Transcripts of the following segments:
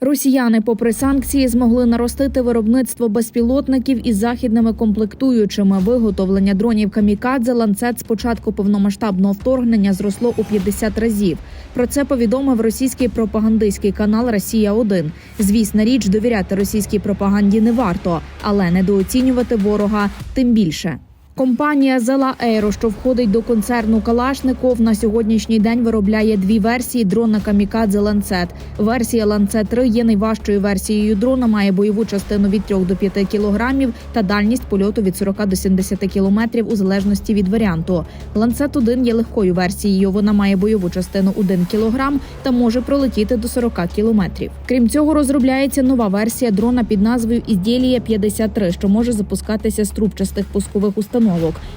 Росіяни, попри санкції, змогли наростити виробництво безпілотників із західними комплектуючими. Виготовлення дронів камікадзе ланцет з початку повномасштабного вторгнення зросло у 50 разів. Про це повідомив російський пропагандистський канал Росія 1 Звісна річ, довіряти російській пропаганді не варто, але недооцінювати ворога тим більше. Компанія Зела Ейро, що входить до концерну Калашников, на сьогоднішній день виробляє дві версії дрона Камікадзе Ланцет. Версія Ланцет 3 є найважчою версією дрона, має бойову частину від 3 до 5 кілограмів та дальність польоту від 40 до 70 кілометрів у залежності від варіанту. Ланцет 1 є легкою версією. Вона має бойову частину 1 кілограм та може пролетіти до 40 кілометрів. Крім цього, розробляється нова версія дрона під назвою Ізділія 53, що може запускатися з трубчастих пускових установок.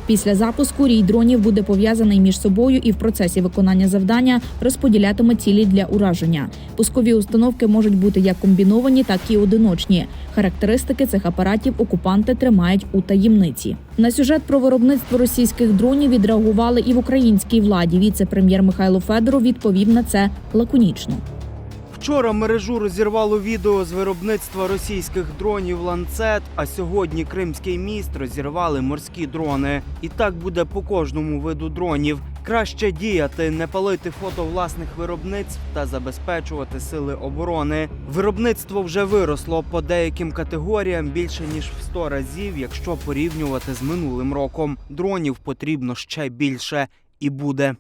Після запуску рій дронів буде пов'язаний між собою і в процесі виконання завдання розподілятиме цілі для ураження. Пускові установки можуть бути як комбіновані, так і одиночні. Характеристики цих апаратів окупанти тримають у таємниці. На сюжет про виробництво російських дронів відреагували і в українській владі. Віце-прем'єр Михайло Федоров відповів на це лаконічно. Вчора мережу розірвало відео з виробництва російських дронів ланцет. А сьогодні Кримський міст розірвали морські дрони. І так буде по кожному виду дронів. Краще діяти, не палити фото власних виробництв та забезпечувати сили оборони. Виробництво вже виросло по деяким категоріям більше ніж в 100 разів, якщо порівнювати з минулим роком. Дронів потрібно ще більше і буде.